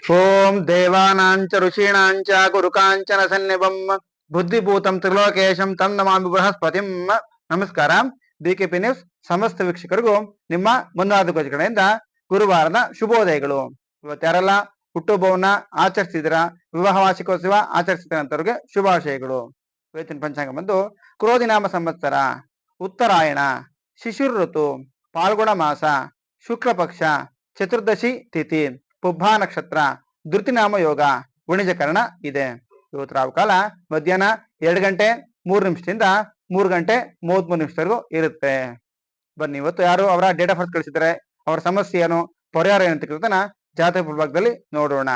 ಓಂ ದೇವಾನಾಂಚ ಋಷೀಣಾಂಚ ಗುರುಕಾಂಚನ ಸನ್ನಿಭಂ ಬುದ್ಧಿಭೂತಂ ತ್ರಿಲೋಕೇಶಂ ತಂ ನಮಾಮಿ ಬೃಹಸ್ಪತಿಂ ನಮಸ್ಕಾರ P news ಸಮಸ್ತ ವೀಕ್ಷಕರಿಗೂ ನಿಮ್ಮ ಮುಂದಾದ ಗುರುವಾರನ ಗುರುವಾರದ ಶುಭೋದಯಗಳು. ಇವತ್ತು ಯಾರೆಲ್ಲ ಹುಟ್ಟುಹಬ್ಬವನ್ನ ಆಚರಿಸಿದಿರ ವಿವಾಹ ವಾರ್ಷಿಕೋತ್ಸವ ಆಚರಿಸಿದಂತವ್ರಿಗೆ ಶುಭಾಶಯಗಳು. ಇವತ್ತಿನ ಪಂಚಾಂಗ ಬಂದು ಕ್ರೋಧಿನಾಮ ಸಂವತ್ಸರ, ಉತ್ತರಾಯಣ ಶಿಶುರ್ ಋತು ಪಾಲ್ಗುಣ ಮಾಸ ಶುಕ್ಲ ಪಕ್ಷ ಚತುರ್ದಶಿ ತಿಥಿ ಪುಬ್ಬಾ ನಕ್ಷತ್ರ, ಧೃತಿನಾಮ ಯೋಗ ಗುಣಿಜಕರಣ ಇದೆ. ಇವತ್ತು ರಾವು ಕಾಲ ಮಧ್ಯಾಹ್ನ ಎರಡು ಗಂಟೆ ಮೂರು ನಿಮಿಷದಿಂದ ಮೂರು ಗಂಟೆ ಮೂವತ್ಮೂರು ನಿಮಿಷದವರೆಗೂ ಇರುತ್ತೆ. ಬನ್ನಿ, ಇವತ್ತು ಯಾರು ಅವರ ಡೇಟ್ ಆಫ್ ಬರ್ತ್ ಕಳಿಸಿದ್ರೆ ಅವರ ಸಮಸ್ಯೆ ಏನು, ಪರಿಹಾರ ಏನಂತ ಕೇಳ್ತಾನ ಜಾತ್ರೆ ವಿಭಾಗದಲ್ಲಿ ನೋಡೋಣ.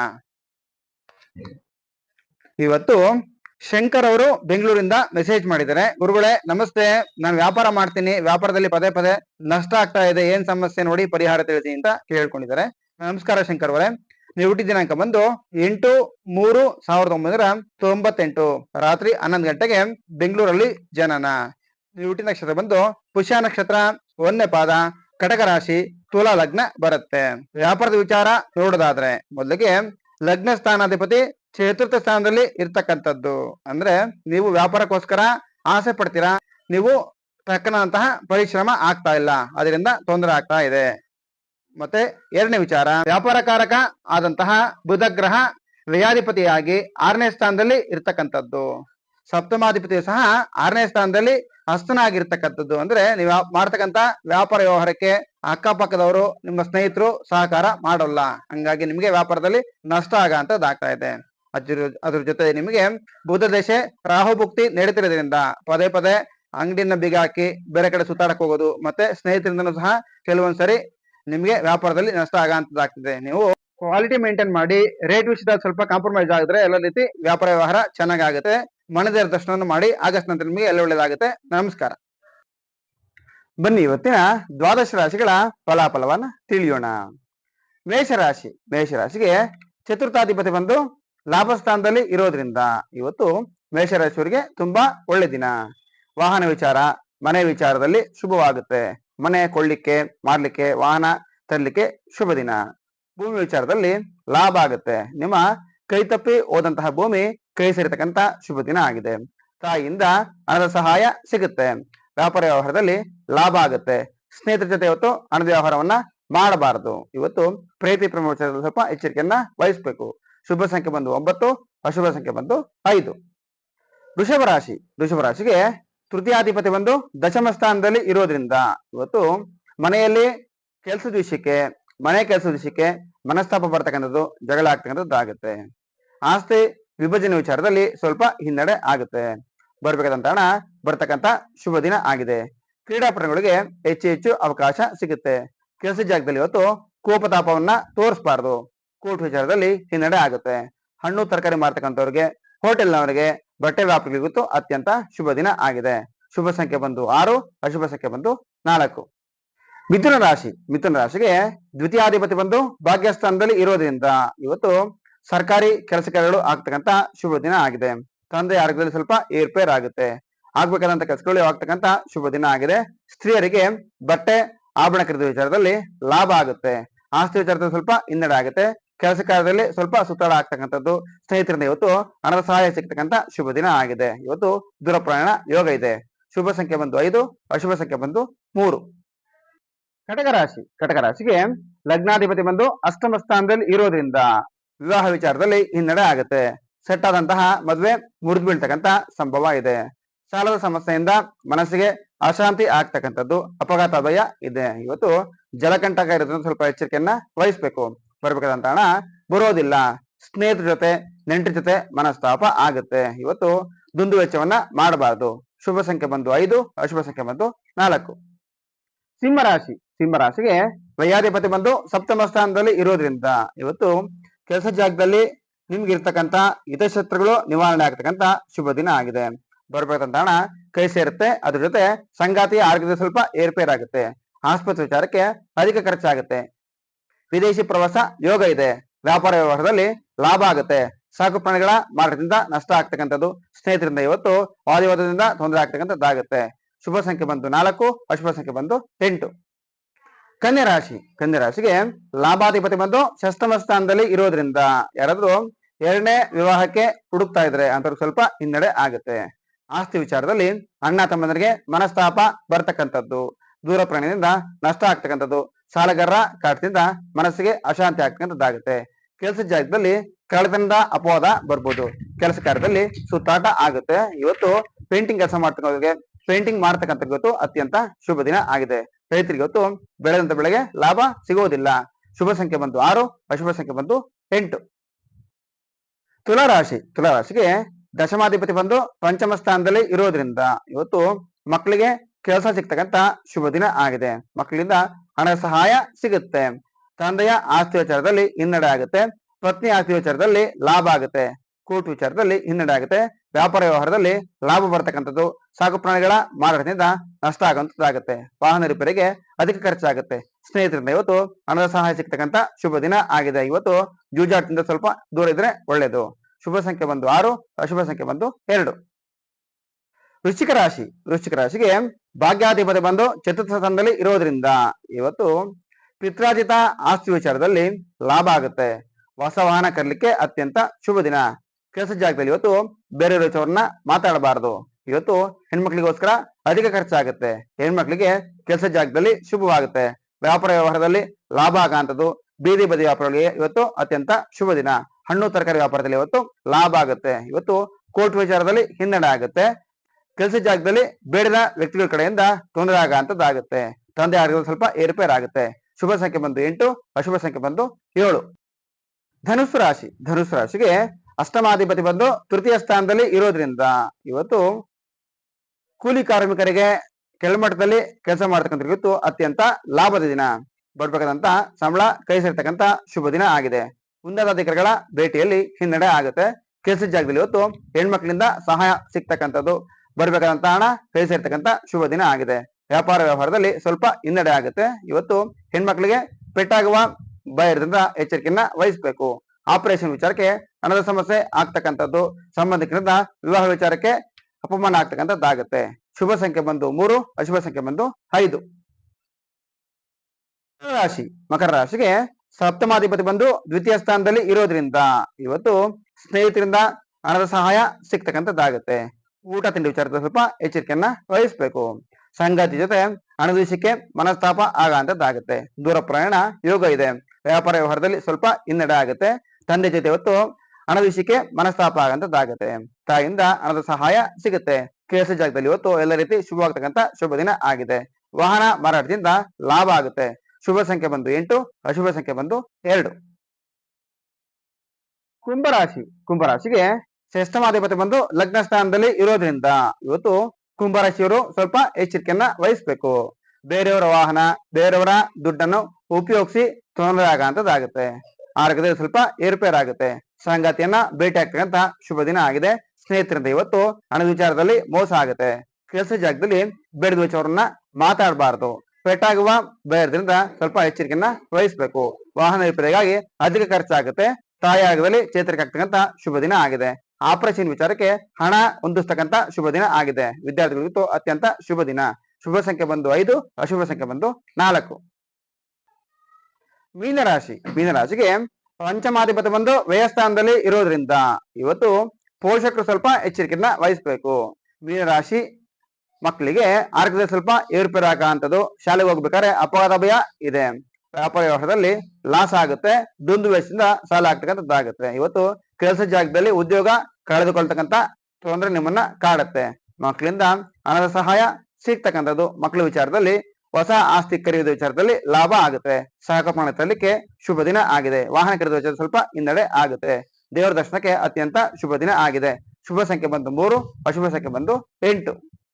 ಇವತ್ತು ಶಂಕರ್ ಅವರು ಬೆಂಗಳೂರಿಂದ ಮೆಸೇಜ್ ಮಾಡಿದ್ದಾರೆ. ಗುರುಗಳೇ, ನಮಸ್ತೆ, ನಾನು ವ್ಯಾಪಾರ ಮಾಡ್ತೀನಿ, ವ್ಯಾಪಾರದಲ್ಲಿ ಪದೇ ಪದೇ ನಷ್ಟ ಆಗ್ತಾ ಇದೆ, ಏನ್ ಸಮಸ್ಯೆ ನೋಡಿ ಪರಿಹಾರ ತಿಳಿಸಿ ಅಂತ ಕೇಳ್ಕೊಂಡಿದ್ದಾರೆ. ನಮಸ್ಕಾರ ಶಂಕರ್ ಅವರೇ. ನೀವು ಹುಟ್ಟಿದ ದಿನಾಂಕ ಬಂದು ಎಂಟು ಮೂರು ಸಾವಿರದ ಒಂಬೈನೂರ ತೊಂಬತ್ತೆಂಟು. ರಾತ್ರಿ ಹನ್ನೊಂದು ಗಂಟೆಗೆ ಬೆಂಗಳೂರಲ್ಲಿ ಜನನ. ನೀವು ಹುಟ್ಟಿದ ನಕ್ಷತ್ರ ಬಂದು ಪುಷ್ಯ ನಕ್ಷತ್ರ, ಒಂದನೇ ಪಾದ, ಕಟಕ ರಾಶಿ, ತುಲಾ ಲಗ್ನ ಬರುತ್ತೆ. ವ್ಯಾಪಾರದ ವಿಚಾರ ನೋಡೋದಾದ್ರೆ ಮೊದಲಿಗೆ ಲಗ್ನ ಸ್ಥಾನಾಧಿಪತಿ ಚತುರ್ಥ ಸ್ಥಾನದಲ್ಲಿ ಇರ್ತಕ್ಕಂಥದ್ದು. ಅಂದ್ರೆ ನೀವು ವ್ಯಾಪಾರಕ್ಕೋಸ್ಕರ ಆಸೆ ಪಡ್ತೀರಾ? ನೀವು ತಕ್ಕನಂತಹ ಪರಿಶ್ರಮ ಆಗ್ತಾ ಇಲ್ಲ. ಅದರಿಂದ ತೊಂದರೆ ಆಗ್ತಾ ಇದೆ. ಮತ್ತೆ ಎರಡನೇ ವಿಚಾರ ವ್ಯಾಪಾರಕಾರಕ ಆದಂತಹ ಬುಧ ಗ್ರಹ ವ್ಯಯಾಧಿಪತಿಯಾಗಿ ಆರನೇ ಸ್ಥಾನದಲ್ಲಿ ಇರ್ತಕ್ಕಂಥದ್ದು. ಸಪ್ತಮಾಧಿಪತಿ ಸಹ ಆರನೇ ಸ್ಥಾನದಲ್ಲಿ ಹಸ್ತನಾಗಿರ್ತಕ್ಕಂಥದ್ದು. ಅಂದ್ರೆ ನೀವು ಮಾಡ್ತಕ್ಕಂಥ ವ್ಯಾಪಾರ ವ್ಯವಹಾರಕ್ಕೆ ಅಕ್ಕಪಕ್ಕದವರು, ನಿಮ್ಮ ಸ್ನೇಹಿತರು ಸಹಕಾರ ಮಾಡೋಲ್ಲ. ಹಂಗಾಗಿ ನಿಮಗೆ ವ್ಯಾಪಾರದಲ್ಲಿ ನಷ್ಟ ಆಗಂತದ್ದಾಗ್ತಾ ಇದೆ. ಅದ್ರ ಅದ್ರ ಜೊತೆ ನಿಮಗೆ ಬುಧ ದಶೆ ರಾಹುಭುಕ್ತಿ ನಡೀತಿರೋದ್ರಿಂದ ಪದೇ ಪದೇ ಅಂಗಡಿನ ಬಿಗಾಕಿ ಬೇರೆ ಕಡೆ ಸುತ್ತಾಡಕ್ ಹೋಗೋದು, ಮತ್ತೆ ಸ್ನೇಹಿತರಿಂದನೂ ಸಹ ಕೆಲವೊಂದ್ಸರಿ ನಿಮ್ಗೆ ವ್ಯಾಪಾರದಲ್ಲಿ ನಷ್ಟ ಆಗಂತದ್ದಾಗ್ತದೆ ನೀವು ಕ್ವಾಲಿಟಿ ಮೇಂಟೈನ್ ಮಾಡಿ ರೇಟ್ ವಿಷಯದಲ್ಲಿ ಸ್ವಲ್ಪ ಕಾಂಪ್ರಮೈಸ್ ಆಗಿದ್ರೆ ಎಲ್ಲ ರೀತಿ ವ್ಯಾಪಾರ ವ್ಯವಹಾರ ಚೆನ್ನಾಗಾಗುತ್ತೆ. ಮನದೇರ ದರ್ಶನವನ್ನು ಮಾಡಿ, ಆಗಸ್ಟ್ ನಂತರ ನಿಮಗೆ ಎಲ್ಲ ಒಳ್ಳೇದಾಗುತ್ತೆ. ನಮಸ್ಕಾರ. ಬನ್ನಿ, ಇವತ್ತಿನ ದ್ವಾದಶ ರಾಶಿಗಳ ಫಲಾಫಲವನ್ನ ತಿಳಿಯೋಣ. ಮೇಷರಾಶಿ, ಮೇಷರಾಶಿಗೆ ಚತುರ್ಥಾಧಿಪತಿ ಬಂದು ಲಾಭ ಸ್ಥಾನದಲ್ಲಿ ಇರೋದ್ರಿಂದ ಇವತ್ತು ಮೇಷರಾಶಿಯವರಿಗೆ ತುಂಬಾ ಒಳ್ಳೆ ದಿನ. ವಾಹನ ವಿಚಾರ, ಮನೆ ವಿಚಾರದಲ್ಲಿ ಶುಭವಾಗುತ್ತೆ. ಮನೆ ಕೊಳ್ಳಿಕ್ಕೆ, ಮಾರ್ಲಿಕ್ಕೆ, ವಾಹನ ತರಲಿಕ್ಕೆ ಶುಭ ದಿನ. ಭೂಮಿ ವಿಚಾರದಲ್ಲಿ ಲಾಭ ಆಗುತ್ತೆ. ನಿಮ್ಮ ಕೈ ತಪ್ಪಿ ಹೋದಂತಹ ಭೂಮಿ ಕೈ ಸೇರಿತಕ್ಕಂತ ಶುಭ ದಿನ ಆಗಿದೆ. ತಾಯಿಯಿಂದ ಹಣದ ಸಹಾಯ ಸಿಗುತ್ತೆ. ವ್ಯಾಪಾರ ವ್ಯವಹಾರದಲ್ಲಿ ಲಾಭ ಆಗುತ್ತೆ. ಸ್ನೇಹಿತರ ಜೊತೆ ಇವತ್ತು ಹಣದ ವ್ಯವಹಾರವನ್ನ ಮಾಡಬಾರದು. ಇವತ್ತು ಪ್ರೀತಿ ಪ್ರೇಮ ವಿಚಾರದಲ್ಲಿ ಸ್ವಲ್ಪ ಎಚ್ಚರಿಕೆಯನ್ನ ವಹಿಸಬೇಕು. ಶುಭ ಸಂಖ್ಯೆ ಬಂದು ಒಂಬತ್ತು, ಅಶುಭ ಸಂಖ್ಯೆ ಬಂದು ಐದು. ವೃಷಭ ರಾಶಿ. ವೃಷಭ ರಾಶಿಗೆ ತೃತೀಯಾಧಿಪತಿ ಬಂದು ದಶಮ ಸ್ಥಾನದಲ್ಲಿ ಇರೋದ್ರಿಂದ ಇವತ್ತು ಮನೆಯಲ್ಲಿ ಕೆಲಸದ ವಿಷಯಕ್ಕೆ ಮನೆ ಕೆಲಸದ ವಿಷಯಕ್ಕೆ ಮನಸ್ತಾಪ ಬರ್ತಕ್ಕಂಥದ್ದು, ಜಗಳ ಆಗ್ತಕ್ಕಂಥದ್ದು ಆಗುತ್ತೆ. ಆಸ್ತಿ ವಿಭಜನೆ ವಿಚಾರದಲ್ಲಿ ಸ್ವಲ್ಪ ಹಿನ್ನಡೆ ಆಗುತ್ತೆ. ಬರ್ಬೇಕಾದಂತ ಹಣ ಬರ್ತಕ್ಕಂಥ ಶುಭ ದಿನ ಆಗಿದೆ. ಕ್ರೀಡಾಪಟುಗಳಿಗೆ ಹೆಚ್ಚು ಹೆಚ್ಚು ಅವಕಾಶ ಸಿಗುತ್ತೆ. ಕೆಲಸ ಜಾಗದಲ್ಲಿ ಇವತ್ತು ಕೋಪತಾಪವನ್ನ ತೋರಿಸಬಾರ್ದು. ಕೋರ್ಟ್ ವಿಚಾರದಲ್ಲಿ ಹಿನ್ನಡೆ ಆಗುತ್ತೆ. ಹಣ್ಣು, ತರಕಾರಿ ಮಾರ್ತಕ್ಕಂಥವ್ರಿಗೆ, ಹೋಟೆಲ್ನವರಿಗೆ ಬಟ್ಟೆ ವ್ಯಾಪಾರಿಗಳಿಗೂ ಅತ್ಯಂತ ಶುಭ ದಿನ ಆಗಿದೆ. ಶುಭ ಸಂಖ್ಯೆ ಬಂದು ಆರು, ಅಶುಭ ಸಂಖ್ಯೆ ಬಂದು ನಾಲ್ಕು. ಮಿಥುನ ರಾಶಿ, ಮಿಥುನ ರಾಶಿಗೆ ದ್ವಿತೀಯಾಧಿಪತಿ ಬಂದು ಭಾಗ್ಯಸ್ಥಾನದಲ್ಲಿ ಇರೋದ್ರಿಂದ ಇವತ್ತು ಸರ್ಕಾರಿ ಕೆಲಸಗಳು ಆಗ್ತಕ್ಕಂತ ಶುಭ ದಿನ ಆಗಿದೆ. ತಂದೆ ಆರೋಗ್ಯದಲ್ಲಿ ಸ್ವಲ್ಪ ಏರ್ಪೇರ್ ಆಗುತ್ತೆ. ಆಗ್ಬೇಕಾದಂತ ಕೆಲಸಗಳು ಆಗ್ತಕ್ಕಂತ ಶುಭ ದಿನ ಆಗಿದೆ. ಸ್ತ್ರೀಯರಿಗೆ ಬಟ್ಟೆ ಆಭರಣ ಖರೀದಿ ವಿಚಾರದಲ್ಲಿ ಲಾಭ ಆಗುತ್ತೆ. ಆಸ್ತಿ ವಿಚಾರದಲ್ಲಿ ಸ್ವಲ್ಪ ಹಿನ್ನಡೆ ಆಗುತ್ತೆ. ಕೆಲಸ ಕಾರ್ಯದಲ್ಲಿ ಸ್ವಲ್ಪ ಸುತ್ತಾಡ ಆಗ್ತಕ್ಕಂಥದ್ದು ಸ್ನೇಹಿತರಿಂದ ಇವತ್ತು ಹಣದ ಸಹಾಯ ಸಿಗ್ತಕ್ಕಂತ ಶುಭ ದಿನ ಆಗಿದೆ. ಇವತ್ತು ದೂರ ಪ್ರಯಾಣ ಯೋಗ ಇದೆ. ಶುಭ ಸಂಖ್ಯೆ ಬಂದು ಐದು, ಅಶುಭ ಸಂಖ್ಯೆ ಬಂದು ಮೂರು. ಕಟಕ ರಾಶಿ, ಕಟಕ ರಾಶಿಗೆ ಲಗ್ನಾಧಿಪತಿ ಬಂದು ಅಷ್ಟಮ ಸ್ಥಾನದಲ್ಲಿ ಇರೋದ್ರಿಂದ ವಿವಾಹ ವಿಚಾರದಲ್ಲಿ ಹಿನ್ನಡೆ ಆಗುತ್ತೆ. ಸೆಟ್ ಆದಂತಹ ಮದುವೆ ಮುರಿದು ಬೀಳ್ತಕ್ಕಂತ ಸಂಭವ ಇದೆ. ಸಾಲದ ಸಮಸ್ಯೆಯಿಂದ ಮನಸ್ಸಿಗೆ ಅಶಾಂತಿ ಆಗ್ತಕ್ಕಂಥದ್ದು ಅಪಘಾತ ಭಯ ಇದೆ. ಇವತ್ತು ಜಲಕಂಟಕ ಇರೋದ್ರಿಂದ ಸ್ವಲ್ಪ ಎಚ್ಚರಿಕೆಯನ್ನ ವಹಿಸ್ಬೇಕು. ಬರ್ಬೇಕಾದಂತ ಹಣ ಬರೋದಿಲ್ಲ. ಸ್ನೇಹಿತರ ಜೊತೆ, ನೆಂಟರ ಜೊತೆ ಮನಸ್ತಾಪ ಆಗುತ್ತೆ. ಇವತ್ತು ದುಂದು ವೆಚ್ಚವನ್ನ ಮಾಡಬಾರದು. ಶುಭ ಸಂಖ್ಯೆ ಬಂದು ಐದು, ಅಶುಭ ಸಂಖ್ಯೆ ಬಂದು ನಾಲ್ಕು. ಸಿಂಹರಾಶಿ ಸಿಂಹರಾಶಿಗೆ ವೈಯಾಧಿಪತಿ ಬಂದು ಸಪ್ತಮ ಸ್ಥಾನದಲ್ಲಿ ಇರೋದ್ರಿಂದ ಇವತ್ತು ಕೆಲಸ ಜಾಗದಲ್ಲಿ ನಿಮ್ಗೆ ಇರ್ತಕ್ಕಂತ ಹಿತಶತ್ರುಗಳು ನಿವಾರಣೆ ಆಗ್ತಕ್ಕಂತ ಶುಭ ದಿನ ಆಗಿದೆ. ಬರ್ಬೇಕಂತ ಹಣ ಕೈ ಸೇರುತ್ತೆ. ಅದ್ರ ಜೊತೆ ಸಂಗಾತಿಯ ಆರೋಗ್ಯದ ಸ್ವಲ್ಪ ಏರ್ಪೇರಾಗುತ್ತೆ. ಆಸ್ಪತ್ರೆ ವಿಚಾರಕ್ಕೆ ಅಧಿಕ ಖರ್ಚಾಗುತ್ತೆ. ವಿದೇಶಿ ಪ್ರವಾಸ ಯೋಗ ಇದೆ. ವ್ಯಾಪಾರ ವ್ಯವಹಾರದಲ್ಲಿ ಲಾಭ ಆಗುತ್ತೆ. ಸಾಕು ಪ್ರಾಣಿಗಳ ಮಾರಾಟದಿಂದ ನಷ್ಟ ಆಗ್ತಕ್ಕಂಥದ್ದು. ಸ್ನೇಹಿತರಿಂದ ಇವತ್ತು ವಾದಿವಾದದಿಂದ ತೊಂದರೆ ಆಗ್ತಕ್ಕಂಥದ್ದಾಗುತ್ತೆ ಶುಭ ಸಂಖ್ಯೆ ಬಂದು ನಾಲ್ಕು, ಅಶುಭ ಸಂಖ್ಯೆ ಬಂದು ಎಂಟು. ಕನ್ಯಾ ರಾಶಿ. ಕನ್ಯಾ ರಾಶಿಗೆ ಲಾಭಾಧಿಪತಿ ಬಂದು ಷಷ್ಟಮ ಸ್ಥಾನದಲ್ಲಿ ಇರೋದ್ರಿಂದ ಯಾರಾದ್ರೂ ಎರಡನೇ ವಿವಾಹಕ್ಕೆ ಹುಡುಕ್ತಾ ಇದ್ರೆ ಅಂತವ್ರು ಸ್ವಲ್ಪ ಹಿನ್ನಡೆ ಆಗುತ್ತೆ. ಆಸ್ತಿ ವಿಚಾರದಲ್ಲಿ ಅಣ್ಣ ತಮ್ಮಂದರಿಗೆ ಮನಸ್ತಾಪ ಬರ್ತಕ್ಕಂಥದ್ದು. ದೂರ ಪ್ರಾಣಿಯಿಂದ ನಷ್ಟ ಆಗ್ತಕ್ಕಂಥದ್ದು. ಸಾಲಗಾರರ ಕಾಟದಿಂದ ಮನಸ್ಸಿಗೆ ಅಶಾಂತಿ ಆಗ್ತಕ್ಕಂಥದ್ದಾಗುತ್ತೆ. ಕೆಲಸ ಜಾಗದಲ್ಲಿ ಕಳೆದಿಂದ ಅಪವಾದ ಬರ್ಬೋದು. ಕೆಲಸ ಕಾರ್ಯದಲ್ಲಿ ಸುತ್ತಾಟ ಆಗುತ್ತೆ. ಇವತ್ತು ಪೇಂಟಿಂಗ್ ಕೆಲಸ ಮಾಡ್ತಕ್ಕಂಥವ್ರಿಗೆ ಪೇಂಟಿಂಗ್ ಮಾಡ್ತಕ್ಕಂಥ ಇವತ್ತು ಅತ್ಯಂತ ಶುಭ ದಿನ ಆಗಿದೆ. ರೈತರಿಗೆ ಇವತ್ತು ಬೆಳೆದಂತ ಬೆಳೆಗೆ ಲಾಭ ಸಿಗೋದಿಲ್ಲ. ಶುಭ ಸಂಖ್ಯೆ ಬಂದು ಆರು, ಅಶುಭ ಸಂಖ್ಯೆ ಬಂದು ಎಂಟು. ತುಲಾರಾಶಿ ತುಲಾರಾಶಿಗೆ ದಶಮಾಧಿಪತಿ ಬಂದು ಪಂಚಮ ಸ್ಥಾನದಲ್ಲಿ ಇರೋದ್ರಿಂದ ಇವತ್ತು ಮಕ್ಕಳಿಗೆ ಕೆಲಸ ಸಿಗ್ತಕ್ಕಂತ ಶುಭ ದಿನ ಆಗಿದೆ. ಮಕ್ಕಳಿಂದ ಹಣ ಸಹಾಯ ಸಿಗುತ್ತೆ. ತಂದೆಯ ಆಸ್ತಿ ವಿಚಾರದಲ್ಲಿ ಹಿನ್ನಡೆ ಆಗುತ್ತೆ. ಪತ್ನಿ ಆಸ್ತಿ ವಿಚಾರದಲ್ಲಿ ಲಾಭ ಆಗುತ್ತೆ. ಕೋರ್ಟ್ ವಿಚಾರದಲ್ಲಿ ಹಿನ್ನಡೆ ಆಗುತ್ತೆ. ವ್ಯಾಪಾರ ವ್ಯವಹಾರದಲ್ಲಿ ಲಾಭ ಬರ್ತಕ್ಕಂಥದ್ದು ಸಾಕು ಪ್ರಾಣಿಗಳ ಮಾರಾಟದಿಂದ ನಷ್ಟ ಆಗುವಂತದ್ದಾಗುತ್ತೆ ವಾಹನ ರಿಪೇರಿಗೆ ಅಧಿಕ ಖರ್ಚಾಗುತ್ತೆ. ಸ್ನೇಹಿತರಿಂದ ಇವತ್ತು ಹಣದ ಸಹಾಯ ಸಿಗ್ತಕ್ಕಂತ ಶುಭ ದಿನ ಆಗಿದೆ. ಇವತ್ತು ಜೂಜಾಟದಿಂದ ಸ್ವಲ್ಪ ದೂರ ಇದ್ರೆ ಒಳ್ಳೇದು. ಶುಭ ಸಂಖ್ಯೆ ಬಂದು ಆರು, ಅಶುಭ ಸಂಖ್ಯೆ ಬಂದು ಎರಡು. ವೃಶ್ಚಿಕ ರಾಶಿ. ವೃಶ್ಚಿಕ ರಾಶಿಗೆ ಭಾಗ್ಯಾಧಿಪತಿ ಬಂದು ಚತುರ್ಥ ಸ್ಥಾನದಲ್ಲಿ ಇರೋದ್ರಿಂದ ಇವತ್ತು ಪಿತ್ರಾಜಿತ ಆಸ್ತಿ ವಿಚಾರದಲ್ಲಿ ಲಾಭ ಆಗುತ್ತೆ. ಹೊಸ ವಾಹನ ಕರ್ಲಿಕ್ಕೆ ಅತ್ಯಂತ ಶುಭ ದಿನ. ಕೆಲಸ ಜಾಗದಲ್ಲಿ ಇವತ್ತು ಬೇರೆ ವಿಚಾರವನ್ನ ಮಾತಾಡಬಾರದು. ಇವತ್ತು ಹೆಣ್ಮಕ್ಳಿಗೋಸ್ಕರ ಅಧಿಕ ಖರ್ಚಾಗುತ್ತೆ. ಹೆಣ್ಮಕ್ಳಿಗೆ ಕೆಲಸ ಜಾಗದಲ್ಲಿ ಶುಭವಾಗುತ್ತೆ. ವ್ಯಾಪಾರ ವ್ಯವಹಾರದಲ್ಲಿ ಲಾಭ ಆಗಂತದ್ದು ಬೀದಿ ಬದಿ ವ್ಯಾಪಾರಗಳಿಗೆ ಇವತ್ತು ಅತ್ಯಂತ ಶುಭ ದಿನ. ಹಣ್ಣು ತರಕಾರಿ ವ್ಯಾಪಾರದಲ್ಲಿ ಇವತ್ತು ಲಾಭ ಆಗುತ್ತೆ. ಇವತ್ತು ಕೋರ್ಟ್ ವಿಚಾರದಲ್ಲಿ ಹಿನ್ನಡೆ ಆಗುತ್ತೆ. ಕೆಲಸ ಜಾಗದಲ್ಲಿ ಬೇಡದ ವ್ಯಕ್ತಿಗಳ ಕಡೆಯಿಂದ ತೊಂದರೆ ಆಗಂತದ್ದಾಗುತ್ತೆ. ತಂದೆ ಆರೋಗ್ಯ ಸ್ವಲ್ಪ ಏರ್ಪೇರ್ ಆಗುತ್ತೆ. ಶುಭ ಸಂಖ್ಯೆ ಬಂದು ಎಂಟು, ಅಶುಭ ಸಂಖ್ಯೆ ಬಂದು ಏಳು. ಧನುಸ್ಸು ರಾಶಿ. ಧನುಸ್ಸು ರಾಶಿಗೆ ಅಷ್ಟಮಾಧಿಪತಿ ಬಂದು ತೃತೀಯ ಸ್ಥಾನದಲ್ಲಿ ಇರೋದ್ರಿಂದ ಇವತ್ತು ಕೂಲಿ ಕಾರ್ಮಿಕರಿಗೆ ಕೆಳಮಟ್ಟದಲ್ಲಿ ಕೆಲಸ ಇವತ್ತು ಅತ್ಯಂತ ಲಾಭದ ದಿನ. ಬಡ್ಬೇಕಾದಂತ ಸಂಬಳ, ಕೈ ಸೇರ್ತಕ್ಕಂತ ಶುಭ ದಿನ ಆಗಿದೆ. ಉನ್ನತಾಧಿಕಾರಿಗಳ ಭೇಟಿಯಲ್ಲಿ ಹಿನ್ನಡೆ ಆಗುತ್ತೆ. ಕೆಲಸ ಜಾಗದಲ್ಲಿ ಇವತ್ತು ಹೆಣ್ಮಕ್ಳಿಂದ ಸಹಾಯ ಸಿಗ್ತಕ್ಕಂಥದ್ದು. ಬರ್ಬೇಕಾದಂತ ಹಣ ಕೈ ಸೇರ್ತಕ್ಕಂತ ಶುಭ ದಿನ ಆಗಿದೆ. ವ್ಯಾಪಾರ ವ್ಯವಹಾರದಲ್ಲಿ ಸ್ವಲ್ಪ ಹಿನ್ನಡೆ ಆಗುತ್ತೆ. ಇವತ್ತು ಹೆಣ್ಮಕ್ಳಿಗೆ ಪೆಟ್ಟಾಗುವ ಭಯದಿಂದ ಎಚ್ಚರಿಕೆಯನ್ನ ವಹಿಸ್ಬೇಕು. ಆಪರೇಷನ್ ವಿಚಾರಕ್ಕೆ ಹಣದ ಸಮಸ್ಯೆ ಆಗ್ತಕ್ಕಂಥದ್ದು. ಸಂಬಂಧಿಕರಿಂದ ವಿವಾಹ ವಿಚಾರಕ್ಕೆ ಅಪಮಾನ ಆಗ್ತಕ್ಕಂಥದ್ದಾಗುತ್ತೆ. ಶುಭ ಸಂಖ್ಯೆ ಬಂದು ಮೂರು, ಅಶುಭ ಸಂಖ್ಯೆ ಬಂದು ಐದು. ರಾಶಿ. ಮಕರ ರಾಶಿಗೆ ಸಪ್ತಮಾಧಿಪತಿ ಬಂದು ದ್ವಿತೀಯ ಸ್ಥಾನದಲ್ಲಿ ಇರೋದ್ರಿಂದ ಇವತ್ತು ಸ್ನೇಹಿತರಿಂದ ಹಣದ ಸಹಾಯ ಸಿಗ್ತಕ್ಕಂಥದ್ದಾಗುತ್ತೆ. ಊಟ ತಿಂಡಿ ವಿಚಾರದ ಸ್ವಲ್ಪ ಎಚ್ಚರಿಕೆಯನ್ನ ವಹಿಸಬೇಕು. ಸಂಗಾತಿ ಜೊತೆ ಅಣದೇಶಕ್ಕೆ ಮನಸ್ತಾಪ ಆಗಂತದ್ದಾಗುತ್ತೆ. ದೂರ ಪ್ರಯಾಣ, ಯೋಗ ಇದೆ. ವ್ಯಾಪಾರ ವ್ಯವಹಾರದಲ್ಲಿ ಸ್ವಲ್ಪ ಹಿನ್ನಡೆ ಆಗುತ್ತೆ. ತಂದೆ ಜೊತೆ ಹೊತ್ತು ಹಣದ ವಿಷಯಕ್ಕೆ ಮನಸ್ತಾಪ ಆಗಂತದ್ದಾಗುತ್ತೆ. ತಾಯಿಂದ ಹಣದ ಸಹಾಯ ಸಿಗುತ್ತೆ. ಕೆಲಸ ಜಾಗದಲ್ಲಿ ಇವತ್ತು ಎಲ್ಲ ರೀತಿ ಶುಭವಾಗ್ತಕ್ಕಂಥ ಶುಭ ದಿನ ಆಗಿದೆ. ವಾಹನ ಮಾರಾಟದಿಂದ ಲಾಭ ಆಗುತ್ತೆ. ಶುಭ ಸಂಖ್ಯೆ ಬಂದು ಎಂಟು, ಅಶುಭ ಸಂಖ್ಯೆ ಬಂದು ಎರಡು. ಕುಂಭರಾಶಿ ಕುಂಭರಾಶಿಗೆ ಶ್ರೇಷ್ಠಮಾಧಿಪತಿ ಬಂದು ಲಗ್ನ ಸ್ಥಾನದಲ್ಲಿ ಇರೋದ್ರಿಂದ ಇವತ್ತು ಕುಂಭರಾಶಿಯವರು ಸ್ವಲ್ಪ ಎಚ್ಚರಿಕೆಯನ್ನ ವಹಿಸ್ಬೇಕು. ಬೇರೆಯವರ ವಾಹನ, ಬೇರೆಯವರ ದುಡ್ಡನ್ನು ಉಪಯೋಗಿಸಿ ತೊಂದರೆ ಆಗಂತದ್ದಾಗುತ್ತೆ. ಆರೋಗ್ಯದಲ್ಲಿ ಸ್ವಲ್ಪ ಏರ್ಪೇರ್ ಆಗುತ್ತೆ. ಸಂಗಾತಿಯನ್ನ ಭೇಟಿ ಆಗ್ತಕ್ಕಂತ ಶುಭ ದಿನ ಆಗಿದೆ. ಸ್ನೇಹಿತರಿಂದ ಇವತ್ತು ಹಣದ ವಿಚಾರದಲ್ಲಿ ಮೋಸ ಆಗುತ್ತೆ. ಕೆಲಸ ಜಾಗದಲ್ಲಿ ಬೇಡದ ವಿಚಾರವನ್ನ ಮಾತಾಡಬಾರದು. ಪೆಟ್ಟಾಗುವ ಭಯದಿಂದ ಸ್ವಲ್ಪ ಎಚ್ಚರಿಕೆಯನ್ನ ವಹಿಸ್ಬೇಕು. ವಾಹನ ರಿಪೇರಿಗಾಗಿ ಅಧಿಕ ಖರ್ಚಾಗುತ್ತೆ. ತಾಯಿ ಆಗದಲ್ಲಿ ಚೇತರಿಕೆ ಆಗ್ತಕ್ಕಂತ ಶುಭ ದಿನ ಆಗಿದೆ. ಆಪರೇಷನ್ ವಿಚಾರಕ್ಕೆ ಹಣ ಹೊಂದಿಸ್ತಕ್ಕಂತ ಶುಭ ದಿನ ಆಗಿದೆ. ವಿದ್ಯಾರ್ಥಿಗಳಿಗೂ ಅತ್ಯಂತ ಶುಭ ದಿನ. ಶುಭ ಸಂಖ್ಯೆ ಬಂದು ಐದು, ಅಶುಭ ಸಂಖ್ಯೆ ಬಂದು ನಾಲ್ಕು. ಮೀನರಾಶಿ ಮೀನರಾಶಿಗೆ ಪಂಚಮಾಧಿಪತಿ ಬಂದು ವ್ಯಯಸ್ಥಾನದಲ್ಲಿ ಇರೋದ್ರಿಂದ ಇವತ್ತು ಪೋಷಕರು ಸ್ವಲ್ಪ ಎಚ್ಚರಿಕೆಯನ್ನ ವಹಿಸ್ಬೇಕು. ಮೀನರಾಶಿ ಮಕ್ಕಳಿಗೆ ಆರೋಗ್ಯದಲ್ಲಿ ಸ್ವಲ್ಪ ಏರುಪೇರು ಆಗಂತದ್ದು. ಶಾಲೆಗೆ ಹೋಗ್ಬೇಕಾದ್ರೆ ಅಪಘಾತ ಭಯ ಇದೆ. ವ್ಯಾಪಾರ ವ್ಯವಹಾರದಲ್ಲಿ ಲಾಸ್ ಆಗುತ್ತೆ. ದುಂದು ವೆಚ್ಚದಿಂದ ಸಾಲ ಆಗ್ತಕ್ಕಂಥದ್ದಾಗುತ್ತೆ ಇವತ್ತು ಕೆಲಸ ಜಾಗದಲ್ಲಿ ಉದ್ಯೋಗ ಕಳೆದುಕೊಳ್ತಕ್ಕಂತ ತೊಂದರೆ ನಿಮ್ಮನ್ನ ಕಾಡುತ್ತೆ. ಮಕ್ಕಳಿಂದ ಹಣದ ಸಹಾಯ ಸಿಗ್ತಕ್ಕಂಥದ್ದು ಮಕ್ಕಳ ವಿಚಾರದಲ್ಲಿ ಹೊಸ ಆಸ್ತಿ ಖರೀದಿ ವಿಚಾರದಲ್ಲಿ ಲಾಭ ಆಗುತ್ತೆ. ಪ್ರಮಾಣ ತರಲಿಕ್ಕೆ ಶುಭ ದಿನ ಆಗಿದೆ. ವಾಹನ ಖರೀದಿ ವಿಚಾರ ಸ್ವಲ್ಪ ಹಿನ್ನಡೆ ಆಗುತ್ತೆ. ದೇವರ ದರ್ಶನಕ್ಕೆ ಅತ್ಯಂತ ಶುಭ ದಿನ ಆಗಿದೆ. ಶುಭ ಸಂಖ್ಯೆ ಬಂದು ಮೂರು, ಅಶುಭ ಸಂಖ್ಯೆ ಬಂದು ಎಂಟು.